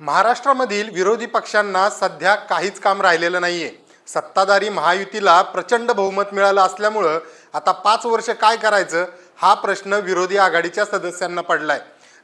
महाराष्ट्रामधील विरोधी पक्षांना सध्या काहीच काम राहिलेलं नाही आहे सत्ताधारी महायुतीला प्रचंड बहुमत मिळालं असल्यामुळं आता पाच वर्ष काय करायचं हा प्रश्न विरोधी आघाडीच्या सदस्यांना पडलाय.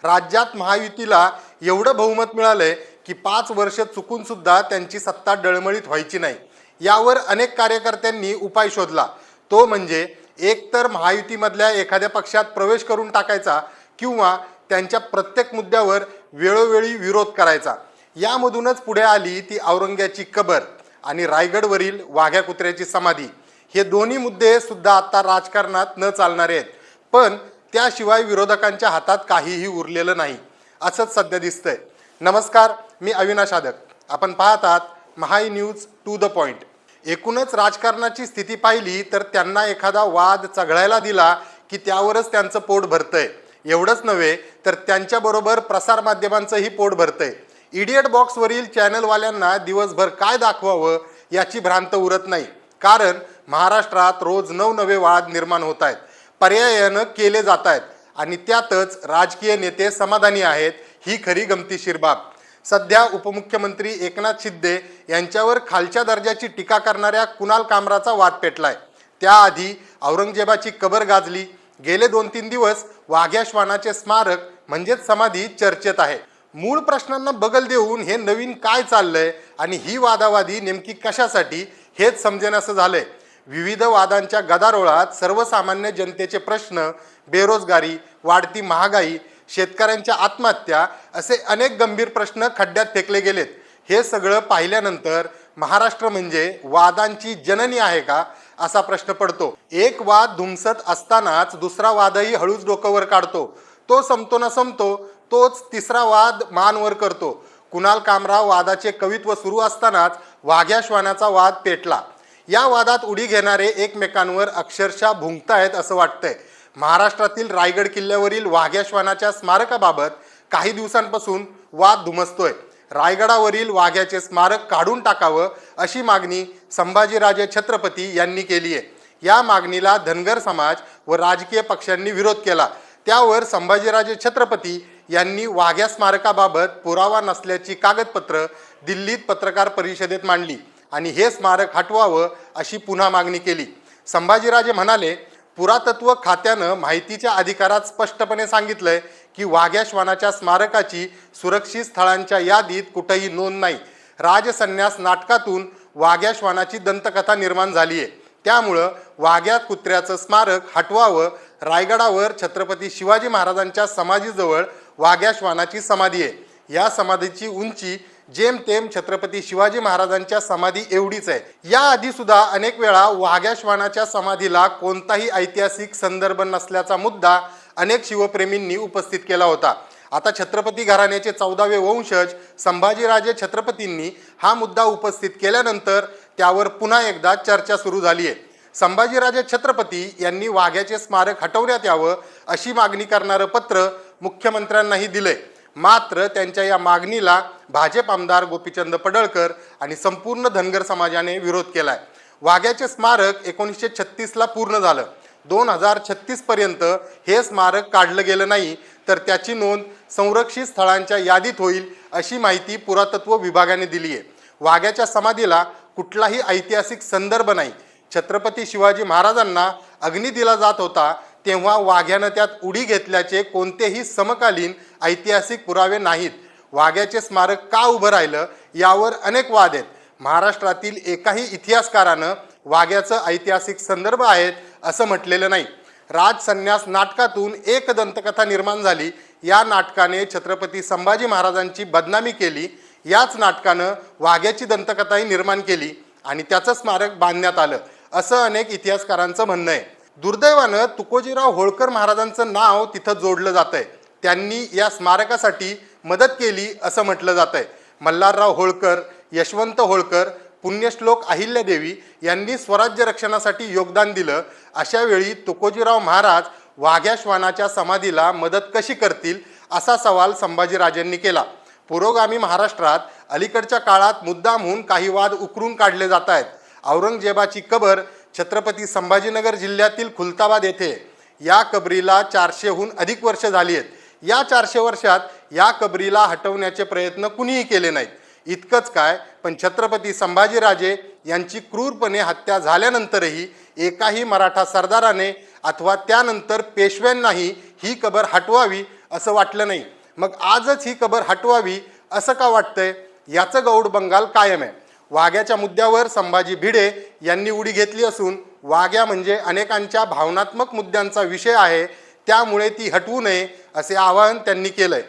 राज्यात महायुतीला एवढं बहुमत मिळालंय की पाच वर्ष चुकून सुद्धा त्यांची सत्ता डळमळीत व्हायची नाही. यावर अनेक कार्यकर्त्यांनी उपाय शोधला. तो म्हणजे एकतर महायुतीमधल्या एखाद्या पक्षात प्रवेश करून टाकायचा किंवा त्यांच्या प्रत्येक मुद्द्यावर वेळोवेळी विरोध करायचा. यामधूनच पुढे आली ती औरंग्याची कबर आणि रायगडवरील वाघ्या कुत्र्याची समाधी. हे दोन्ही मुद्दे सुद्धा आता राजकारणात न चालणारे आहेत. पण त्याशिवाय विरोधकांच्या हातात काहीही उरलेलं नाही असंच सध्या दिसतंय. नमस्कार मी अविनाश आदक. आपण पाहत आहात Mahai news to the point. एकूणच राजकारणाची स्थिती पाहिली तर त्यांना एखादा वाद चघळायला दिला की त्यावरच त्यांचं पोट भरतंय. एवढंच नव्हे तर त्यांच्याबरोबर प्रसारमाध्यमांचंही पोट भरतंय. इडियट बॉक्सवरील चॅनलवाल्यांना दिवसभर काय दाखवावं याची भ्रांत उरत नाही. कारण महाराष्ट्रात रोज नवनवे वाद निर्माण होत आहेत पर्यायानं केले जात आहेत आणि त्यातच राजकीय नेते समाधानी आहेत ही खरी गमतीशीर बाब. सध्या उपमुख्यमंत्री एकनाथ शिंदे यांच्यावर खालच्या दर्जाची टीका करणाऱ्या कुणाल कामराचा वाद पेटलाय. त्याआधी औरंगजेबाची कबर गाजली गेले दोन तीन दिवस वाघ्या श्वानाचे स्मारक म्हणजेच समाधी चर्चेत आहे. मूळ प्रश्नांना बगल देऊन हे नवीन काय चाललंय आणि ही वादावादी नेमकी कशासाठी हेच समजेनासं झालंय. विविध वादांच्या गदारोळात सर्वसामान्य जनतेचे प्रश्न बेरोजगारी वाढती महागाई शेतकऱ्यांच्या आत्महत्या असे अनेक गंभीर प्रश्न खड्ड्यात फेकले गेलेत. हे सगळं पाहिल्यानंतर महाराष्ट्र म्हणजे वादांची जननी आहे का? असा प्रश्न पडतो. एक वाद धुमसत असतानाच दुसरा वादही हळूच डोकंवर काढतो. तो संपतो ना संपतो तोच तिसरा वाद मानवर करतो. कुणाल कामराव वादाचे कवित्व सुरू असतानाच वाघ्या श्वानाचा वाद पेटला. या वादात उडी घेणारे एकमेकांवर अक्षरशः भुंकतायत असं वाटतंय. महाराष्ट्रातील रायगड किल्ल्यावरील वाघ्या श्वानाच्या स्मारकाबाबत काही दिवसांपासून वाद धुमसतोय. रायगडावरील वाघ्याचे स्मारक काढून टाकावं अशी मागणी संभाजीराजे छत्रपती यांनी केली आहे. या मागणीला धनगर समाज व राजकीय पक्षांनी विरोध केला. त्यावर संभाजीराजे छत्रपती यांनी वाघ्या स्मारकाबाबत पुरावा नसल्याची कागदपत्र दिल्लीत पत्रकार परिषदेत मांडली आणि हे स्मारक हटवावं अशी पुन्हा मागणी केली. संभाजीराजे म्हणाले पुरातत्व खात्यानं माहितीच्या अधिकारात स्पष्टपणे सांगितलंय की वाघ्या श्वानाच्या स्मारकाची सुरक्षित स्थळांच्या यादीत कुठेही नोंद नाही. राजसन्यास नाटकातून वाघ्या श्वानाची दंतकथा निर्माण झाली आहे त्यामुळं वाघ्या कुत्र्याचं स्मारक हटवावं रायगडावर छत्रपती शिवाजी महाराजांच्या समाधीजवळ वाघ्या श्वानाची समाधी आहे या समाधीची उंची जेमतेम छत्रपती शिवाजी महाराजांच्या समाधी एवढीच आहे. याआधी सुद्धा अनेक वेळा वाघ्या श्वानाच्या समाधीला कोणताही ऐतिहासिक संदर्भ नसल्याचा मुद्दा अनेक शिवप्रेमींनी उपस्थित केला होता. आता छत्रपती घराण्याचे चौदावे वंशज संभाजीराजे छत्रपतींनी हा मुद्दा उपस्थित केल्यानंतर त्यावर पुन्हा एकदा चर्चा सुरू झाली आहे संभाजीराजे छत्रपती यांनी वाघ्याचे स्मारक हटवण्यात यावं अशी मागणी करणारं पत्र मुख्यमंत्र्यांनाही दिलंय. मात्र त्यांच्या या मागणीला भाजप आमदार गोपीचंद पडळकर आणि संपूर्ण धनगर समाजाने विरोध केलाय. वाघ्याचे स्मारक एकोणीसशे छत्तीसला पूर्ण झालं. दोन हजार छत्तीसपर्यंत हे स्मारक काढलं गेलं नाही तर त्याची नोंद संरक्षित स्थळांच्या यादीत होईल अशी माहिती पुरातत्व विभागाने दिली आहे. वाघ्याच्या समाधीला कुठलाही ऐतिहासिक संदर्भ नाही. छत्रपती शिवाजी महाराजांना अग्नी दिला जात होता तेव्हा वाघ्यानं त्यात उडी घेतल्याचे कोणतेही समकालीन ऐतिहासिक पुरावे नाहीत. वाघ्याचे स्मारक का उभं राहिलं यावर अनेक वाद आहेत. महाराष्ट्रातील एकाही इतिहासकारानं वाघ्याचं ऐतिहासिक संदर्भ आहेत असं म्हटलेलं नाही. राजसन्यास नाटकातून एक दंतकथा निर्माण झाली. या नाटकाने छत्रपती संभाजी महाराजांची बदनामी केली. याच नाटकानं वाघ्याची दंतकथाही निर्माण केली आणि त्याचं स्मारक बांधण्यात आलं. असं अनेक इतिहासकारांचं म्हणणं आहे. दुर्दैवानं तुकोजीराव होळकर महाराजांचं नाव तिथं जोडलं जातंय. त्यांनी या स्मारकासाठी मदत केली असं म्हटलं जातंय. मल्हारराव होळकर यशवंत होळकर पुण्यश्लोक अहिल्यादेवी यांनी स्वराज्य रक्षणासाठी योगदान दिलं. अशावेळी तुकोजीराव महाराज वाघ्या श्वानाच्या समाधीला मदत कशी करतील असा सवाल संभाजीराजेंनी केला. पुरोगामी महाराष्ट्रात अलीकडच्या काळात मुद्दामहून काही वाद उकरून काढले जात आहेत. औरंगजेबाची कबर छत्रपती संभाजीनगर जिल्ह्यातील खुलताबाद येथे या कबरीला चारशेहून अधिक वर्ष झाली आहेत. या चारशे वर्षात या कबरीला हटवण्याचे प्रयत्न कुणीही केले नाहीत. इतकंच काय पण छत्रपती संभाजीराजे यांची क्रूरपणे हत्या झाल्यानंतरही एकाही मराठा सरदाराने अथवा त्यानंतर पेशव्यांनाही ही कबर हटवावी असं वाटलं नाही. मग आजच ही कबर हटवावी असं का वाटतंय? याचं गौड बंगाल कायम आहे. वाघ्याच्या मुद्द्यावर संभाजी भिडे यांनी उडी घेतली असून वाघ्या म्हणजे अनेकांच्या भावनात्मक मुद्द्यांचा विषय आहे त्यामुळे ती हटवू नये असे आवाहन त्यांनी केलंय.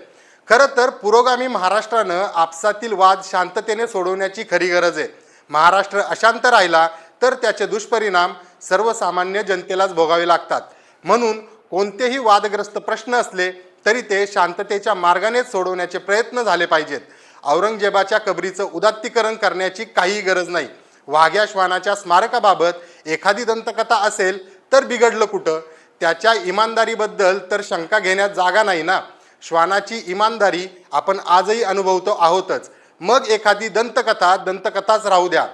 खरं तर पुरोगामी महाराष्ट्रानं आपसातील वाद शांततेने सोडवण्याची खरी गरज आहे. महाराष्ट्र अशांत राहिला तर त्याचे दुष्परिणाम सर्वसामान्य जनतेलाच भोगावे लागतात. म्हणून कोणतेही वादग्रस्त प्रश्न असले तरी ते शांततेच्या मार्गानेच सोडवण्याचे प्रयत्न झाले पाहिजेत. औरंगजेबाच्या कबरीचं उदात्तीकरण करण्याची काही गरज नाही. वाघ्या श्वानाच्या स्मारकाबाबत एखादी दंतकथा असेल तर बिघडलं कुठं? त्याच्या इमानदारीबद्दल तर शंका घेण्यात जागा नाही ना? श्वानाची इमानदारी आपण आजही अनुभवतो आहोतच. मग एखादी दंतकथा दंतकथाच राहू द्या.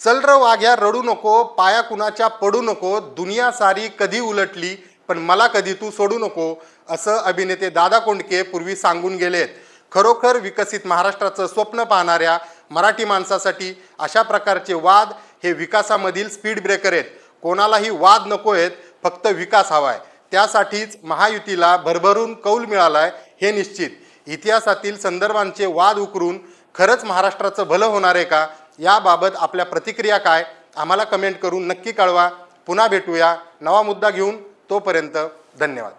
चल र वाघ्या रडू नको पाया कुणाच्या पडू नको दुनिया सारी कधी उलटली पण मला कधी तू सोडू नको असं अभिनेते दादा कोंडके पूर्वी सांगून गेलेत. खरोखर विकसित महाराष्ट्राचं स्वप्न पाहणाऱ्या मराठी माणसासाठी अशा प्रकारचे वाद हे विकासामधील स्पीड ब्रेकर आहेत. कोणालाही वाद नको आहेत फक्त विकास हवा आहे त्यासाठीच महायुतीला भरभरून कौल मिळाला आहे हे निश्चित. इतिहासातील संदर्भांचे वाद उकरून खरंच महाराष्ट्राचं भलं होणार आहे का? याबाबत आपल्या प्रतिक्रिया काय? आम्हाला कमेंट करून नक्की कळवा. पुन्हा भेटूया. नवा मुद्दा घेऊन तोपर्यंत धन्यवाद.